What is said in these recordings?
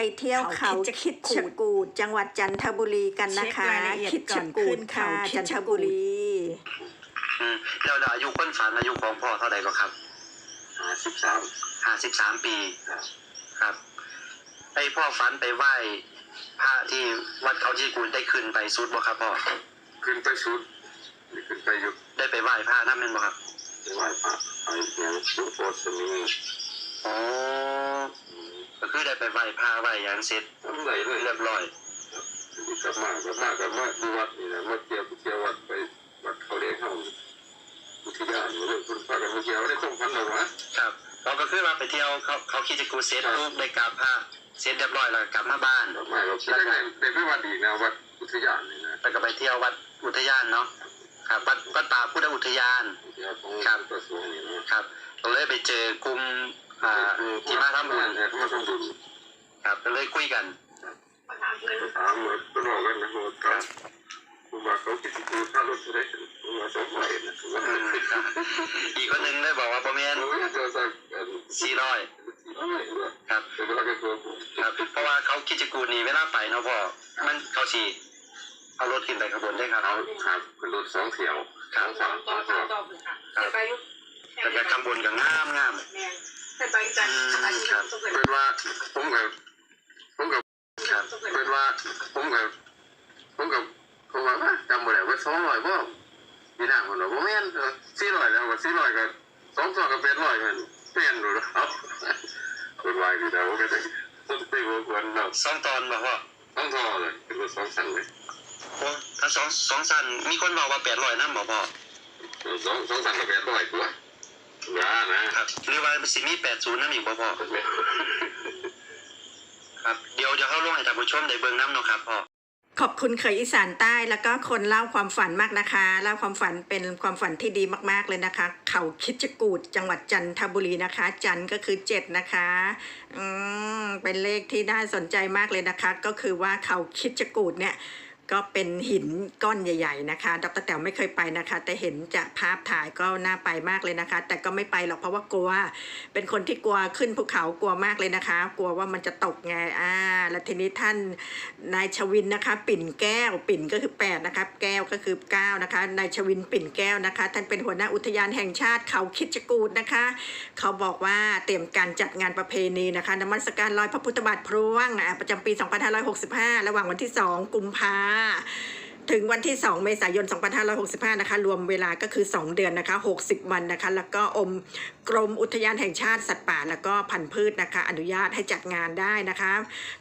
ไปเที่ยวเขาคิดชะกูดจังหวัดจันทบุรีกันนะคะเช็ครายละเอียดคิดก่ชะอนกูขึ้ดนค่ะเขาคิจัดนทชะกูบุดรีอืมแล้วแล้วอายุคนฝันอายุของพ่อเท่าไหร่ก็ครับห้าสิบสามห้าสิบสามปีครับครับไอพ่อฝันไปไหว้พระที่วัดเขาจีกูลได้ขึ้นไปสุดบ่ครับพ่อขึ้นไปสุดนี่ขึ้นไปอยู่ได้ไปไหว้พระนั่นเป็นบ่ครับที่ไหว้พระไอ้ยังสุโขสมีอ๋อ ก็คือได้ไปไหว้พระไหว้อย่างเสร็จทำไรเลยเรียบร้อยนี่กลับมากับมากับมาดูวัดนี่นะมาเที่ยวเที่ยววัดไปวัดเขาเลี้ยงเขาอุทยานนี่เลยคุณพากันมาเที่ยวได้คงพันหรอวะครับเราก็คือว่าไปเที่ยวเขาเขาคิดจะกูเสร็จปุ๊บได้กราบพระเสร็จเรียบร้อยแล้วก็กลับมาบ้านกลับมาเราคิดได้ไงได้ไปวัดอีกนะวัดอุทยานนี่นะแล้วก็ไปเที่ยววัดอุทยานเนาะครับวัดวัดป่าพุทธอุทยานอุทยานของกระทรวงนี่นะครับเราเลยไปเจอกลุ่ม อ่าที่มาทำบุญเนี่ยที่มาทำบุญครับก็เลยคุยกันถามเหมือนตัวน้องกันนะว่าครับคุณว่าเขาคิดดูค่ารถเท่าไหร่คุณว่าสองร้อยนะคุณว่าอืมครับอีกคนหนึงได้บอกว่าประมาณเราไม่จะสักสี่ร้อยสี่ร้อยครับแต่เวลาแกตัวผมครับเพราะว่าเขาคิดจะกูนี่เวลาไปเนาะพ่อมันเขาสีเอารถขึ้นไปขบวนได้ครับเอาครับเป็นรถสองเที่ยวสองฝั่งสองฝั่งแต่จะขบวนกับงามงาม บายใจครับเป็นว่าผมกับผมกับครับเป็นว่าผมกับผมกับผมว่าจำบ่ได้ว่าสองร้อยบ่มีหน้าคนบอกว่าแม่นสี่ร้อยแล้วว่าสี่ร้อยก็สองสองก็เป็นร้อยมันแม่นดูแล้วคนวายดีแล้วก็ได้ต้องไปหัวควนเราสองตอนบอกพ่อต้องทอเลยเป็นรถสองชั้นเลยโอ้ถ้าสองสองสั้นมีคนบอกว่าแปดร้อยนั่นบอพ่อสองสองชั้นก็เป็นร้อยกว่า ย่านะครับหรือว่าสิมีแปดศูนย์นั่นอีกบ่พ่อครับ เดี๋ยวจะเข้าร่วมให้ท่านผู้ชมได้เบิ่งน้ำเนาะครับพ่อขอบคุณเคยอีสานใต้แล้วก็คนเล่าความฝันมากนะคะเล่าความฝันเป็นความฝันที่ดีมากๆเลยนะคะ เขาคิดจกูดจังหวัดจันทบุรีนะคะ จันทร์ก็คือเจ็ดนะคะอืมเป็นเลขที่น่าสนใจมากเลยนะคะ ก็คือว่าเขาคิดจกูดเนี่ย ก็เป็นหินก้อนใหญ่ ๆ นะคะ ดรแต๋วไม่เคยไปนะคะ แต่เห็นจากภาพถ่ายก็น่าไปมากเลยนะคะ แต่ก็ไม่ไปหรอกเพราะว่ากลัว เป็นคนที่กลัวขึ้นภูเขากลัวมากเลยนะคะ กลัวว่ามันจะตกไง อ่า แล้วทีนี้ท่านนายชวินนะคะ ปิ่นแก้ว ปิ่นก็คือ8นะคะ แก้วก็คือ9นะคะ นายชวินปิ่นแก้วนะคะ ท่านเป็นหัวหน้าอุทยานแห่งชาติเขาคิดจกูดนะคะ เขาบอกว่าเตรียมการจัดงานประเพณีนะคะนมัสการลอยพระพุทธบาทพร่วงอ่าประจำปี 2565 ระหว่างวันที่ 2 กุมภาถึงวันที่ 2 เมษายน 2565 นะคะ รวมเวลาก็คือ 2 เดือนนะคะ 60 วันนะคะ แล้วก็อมกรมอุทยานแห่งชาติสัตว์ป่า แล้วก็พันธุ์พืชนะคะ อนุญาตให้จัดงานได้นะคะ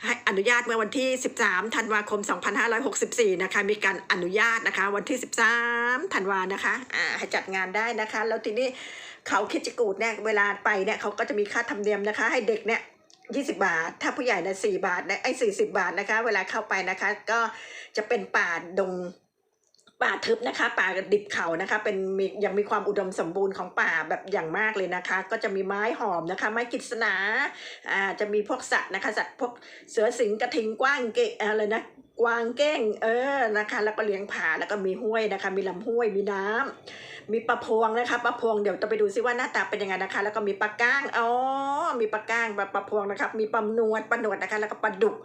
ให้อนุญาตเมื่อวันที่ 13 ธันวาคม 2564 นะคะ มีการอนุญาตนะคะ วันที่ 13 ธันวานะคะ อ่า ให้จัดงานได้นะคะ แล้วทีนี้เขาคิดจกูดเนี่ย เวลาไปเนี่ยเขาก็จะมีค่าธรรมเนียมนะคะ ให้เด็กเนี่ย 20 บาท ถ้าผู้ใหญ่นี่ย4บาทนะไอ้40 บาทนะคะ เวลาเข้าไปนะคะ ก็จะเป็นป่าดงป่าทึบนะคะ ป่าดิบเขานะคะ เป็นมียังมีความอุดมสมบูรณ์ของป่าแบบอย่างมากเลยนะคะ ก็จะมีไม้หอมนะคะ ไม้กิษณาอ่าจะมีพวกสัตว์นะคะสัตว์พวกเสือสิงกระทิงกว้างเกะอะไรนะกวางเก้งเออนะคะ แล้วก็เลี้ยงผาแล้วก็มีห้วยนะคะ มีลำห้วยมีน้ำ มีปลาพวงนะคะปลาพวงเดี๋ยวจะไปดูซิว่าหน้าตาเป็นยังไงนะคะ แล้วก็มีปลาก้างอ๋อมีปลาก้างปลาปลาพวงนะครับมีปลาหนวดปลาหนวดนะคะ แล้วก็ปลาดุก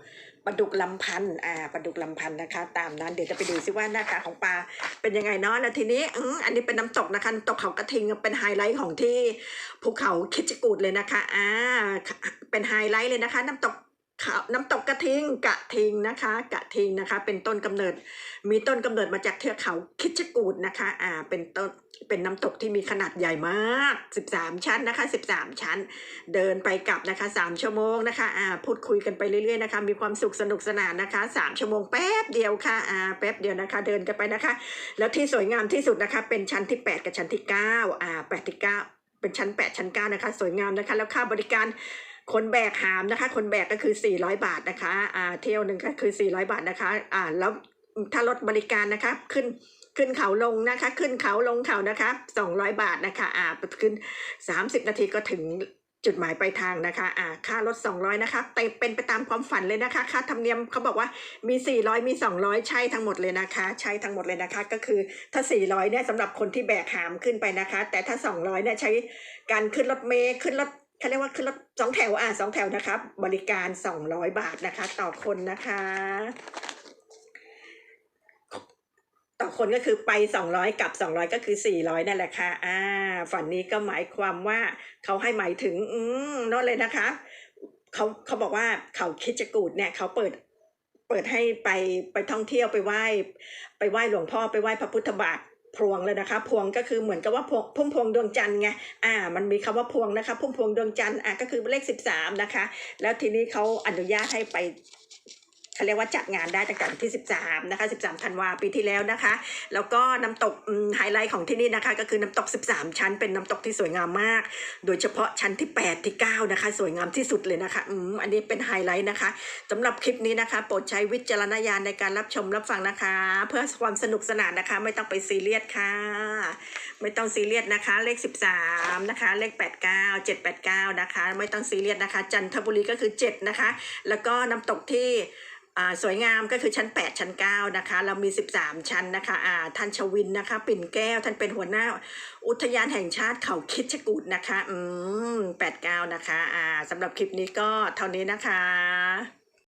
ปลาดุกลำพันธ์อ่าปลาดุกลำพันธ์นะคะ ตามนั้นเดี๋ยวจะไปดูซิว่าหน้าตาของปลาเป็นยังไงเนาะแล้วทีนี้อืมอันนี้เป็นน้ำตกนะคะตกเขากระทิงเป็นไฮไลท์ของที่ภูเขาคิดจกูดเลยนะคะอ่าเป็นไฮไลท์เลยนะคะ น้ำตก ขาน้ำตกกระทิงกะทิงนะคะ กะทิงนะคะ เป็นต้นกำเนิด มีต้นกำเนิดมาจากเทือกเขาคิดจกูดนะคะ อ่า เป็นต้นเป็นน้ำตกที่มีขนาดใหญ่มาก 13 ชั้นนะคะ 13 ชั้น เดินไปกลับนะคะสามชั่วโมงนะคะ อ่า พูดคุยกันไปเรื่อยๆนะคะ มีความสุขสนุกสนานนะคะสามชั่วโมงแป๊บเดียวค่ะ อ่า แป๊บเดียวนะคะ เดินกันไปนะคะ แล้วที่สวยงามที่สุดนะคะ เป็นชั้นที่ 8 กับชั้นที่ 9 อ่า8ที่9เป็นชั้น 8 ชั้น 9 นะคะ สวยงามนะคะ แล้วค่าบริการ คนแบกหามนะคะ คนแบกก็คือ 400 บาทนะคะอ่าเที่ยวหนึ่งก็คือ 400 บาทนะคะอ่าแล้วถ้ารถบริการนะคะขึ้นขึ้นเขาลงนะคะ ขึ้นเขาลงเขานะคะ 200 บาทนะคะอ่าขึ้น 30 นาทีก็ถึงจุดหมายปลายทางนะคะอ่าค่ารถ 200 นะคะแต่เป็นไปตามความฝันเลยนะคะ ค่าธรรมเนียมเขาบอกว่ามี 400 มี 200 ใช่ทั้งหมดเลยนะคะ ใช่ทั้งหมดเลยนะคะ ก็คือถ้า 400 เนี่ยสำหรับคนที่แบกหามขึ้นไปนะคะ แต่ถ้า 200 เนี่ยใช้การขึ้นรถเมล์ขึ้นรถ เขาเรียกว่าขึ้นรถสองแถวอะสองแถวนะครับ บริการสองร้อยบาทนะคะ ต่อคนนะคะ ต่อคนก็คือไปสองร้อยกับสองร้อยก็คือสี่ร้อยนั่นแหละค่ะอ่าฝันนี้ก็หมายความว่าเขาให้หมายถึง อืมนั่นเลยนะคะเขาเขาบอกว่าเขาคิดจะกูดเนี่ยเขาเปิดเปิดให้ไปไปท่องเที่ยวไปไหว้ ไปไหว้หลวงพ่อไปไหว้พระพุทธบาท พวงเลยนะคะ พวงก็คือเหมือนกับว่าพวงพุ่มพวงดวงจันทร์ไงอ่า มันมีคำว่าพวงนะคะ พุ่มพวงดวงจันทร์อะก็คือเลขสิบสามนะคะ แล้วทีนี้เขาอนุญาตให้ไป เขาเรียกว่าจัดงานได้ตั้งแต่วันที่สิบสามนะคะสิบสามธันวาปีที่แล้วนะคะ แล้วก็น้ำตกไฮไลท์ของที่นี่นะคะ ก็คือน้ำตก 13 ชั้น เป็นน้ำตกที่สวยงามมาก โดยเฉพาะชั้นที่ 8 ที่ 9 นะคะ สวยงามที่สุดเลยนะคะอืมอันนี้เป็นไฮไลท์นะคะสำหรับคลิปนี้นะคะ โปรดใช้วิจารณญาณในการรับชมรับฟังนะคะ เพื่อความสนุกสนานนะคะ ไม่ต้องไปซีเรียสค่ะ ไม่ต้องซีเรียสนะคะ เลข 13 นะคะ เลข 89 789 นะคะ ไม่ต้องซีเรียสนะคะ จันทบุรีก็คือ 7 นะคะ แล้วก็น้ำตกที่ สวยงามก็คือชั้น 8 ชั้น 9 นะคะ เรามี 13 ชั้นนะคะอ่าท่านชวินนะคะ ปิ่นแก้ว ท่านเป็นหัวหน้า อุทยานแห่งชาติเขาคิดชะกูดนะคะ อืม89นะคะอ่าสำหรับคลิปนี้ก็เท่านี้นะคะ